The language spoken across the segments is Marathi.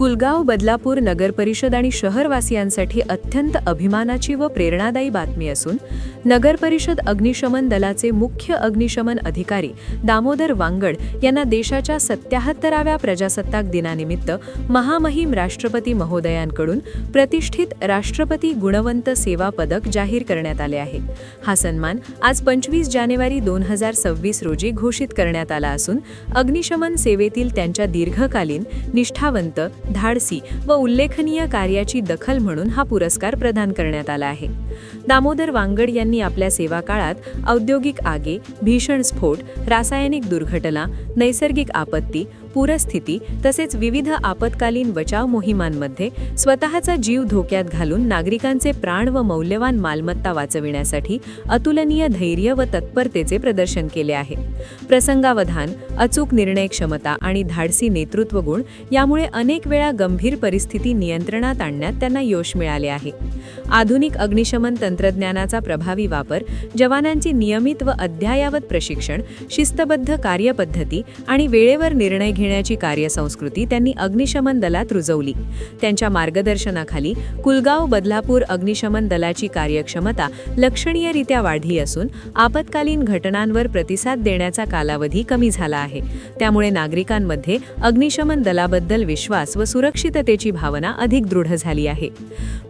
कुलगाव बदलापूर नगरपरिषद आणि शहरवासियांसाठी अत्यंत अभिमानाची व प्रेरणादायी बातमी असून नगरपरिषद अग्निशमन दलाचे मुख्य अग्निशमन अधिकारी दामोदर वांगड यांना देशाच्या सत्याहत्तराव्या प्रजासत्ताक दिनानिमित्त महामहिम राष्ट्रपती महोदयांकडून प्रतिष्ठित राष्ट्रपती गुणवंत सेवा पदक जाहीर करण्यात आले आहे. हा सन्मान आज पंचवीस जानेवारी दोन हजार सव्वीस रोजी घोषित करण्यात आला असून अग्निशमन सेवेतील त्यांच्या दीर्घकालीन निष्ठावंत धाडसी व उल्लेखनीय कार्याची दखल म्हणून हा पुरस्कार प्रदान करण्यात आला आहे. दामोदर वांगड यांनी आपल्या सेवा काळात औद्योगिक आगे भीषण स्फोट रासायनिक दुर्घटना नैसर्गिक आपत्ती पूरस्थिती तसेच विविध आपत्कालीन बचाव मोहिमांमध्ये स्वतःचा जीव धोक्यात घालून नागरिकांचे प्राण व मौल्यवान मालमत्ता वाचविण्यासाठी अतुलनीय धैर्य व तत्परतेचे प्रदर्शन केले आहे. प्रसंगावधान अचूक निर्णय क्षमता आणि धाडसी नेतृत्व गुण यामुळे अनेक वेळा गंभीर परिस्थिती नियंत्रणात आणण्यात त्यांना यश मिळाले आहे. आधुनिक अग्निशमन तंत्रज्ञानाचा प्रभावी वापर जवानांची नियमित व अद्ययावत प्रशिक्षण शिस्तबद्ध कार्यपद्धती आणि वेळेवर निर्णय घेण्याची कार्यसंस्कृती त्यांनी अग्निशमन दलात रुजवली. त्यांच्या मार्गदर्शनाखाली कुलगाव बदलापूर अग्निशमन दलाची कार्यक्षमता लक्षणीयरित्या वाढली असून आपत्कालीन घटनांवर प्रतिसाद देण्याचा कालावधी कमी झाला आहे. त्यामुळे नागरिकांमध्ये अग्निशमन दलाबद्दल विश्वास व सुरक्षिततेची भावना अधिक दृढ झाली आहे.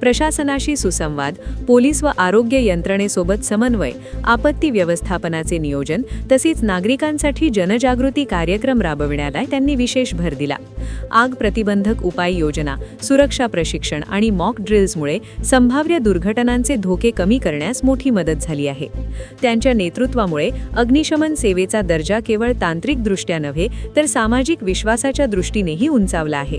प्रशासनाशी सुसंवाद पोलीस व आरोग्य यंत्रणेसोबत समन्वय आपत्ती व्यवस्थापनाचे नियोजन तसेच नागरिकांसाठी जनजागृती कार्यक्रम राबविण्याला त्यांनी विशेष भर दिला. आग प्रतिबंधक उपाययोजना सुरक्षा प्रशिक्षण आणि मॉक ड्रिल्समुळे संभाव्य दुर्घटनांचे धोके कमी करण्यास मोठी मदत झाली आहे. त्यांच्या नेतृत्वामुळे अग्निशमन सेवेचा दर्जा केवळ तांत्रिकदृष्ट्या नव्हे तर सामाजिक विश्वासाच्या दृष्टीनेही उंचावला आहे.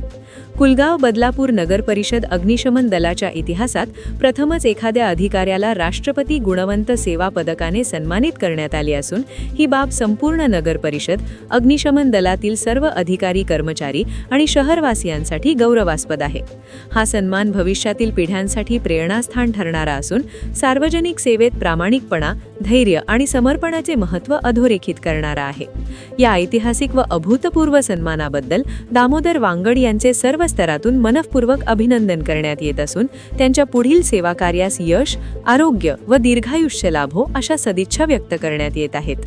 कुलगाव बदलापूर नगर परिषद अग्निशमन दलाच्या इतिहासात प्रथमच एखाद्या अधिकाऱ्याला राष्ट्रपती गुणवंत सेवा पदकाने सन्मानित करण्यात आले असून ही बाब संपूर्ण नगर परिषद अग्निशमन दलातील सर्व अधिकारी कर्मचारी आणि शहरवासियांसाठी गौरवास्पद आहे. हा सन्मान भविष्यातील पिढ्यांसाठी प्रेरणास्थान ठरणारा असून सार्वजनिक सेवेत प्रामाणिकपणा धैर्य आणि समर्पणाचे महत्त्व अधोरेखित करणारा आहे. या ऐतिहासिक व अभूतपूर्व सन्मानाबद्दल दामोदर वांगड यांचे सर्व स्तरातून मनःपूर्वक अभिनंदन करण्यात येत असून त्यांच्या पुढील सेवा कार्यास यश आरोग्य व दीर्घायुष्य लाभो अशा सदिच्छा व्यक्त करण्यात येत आहेत.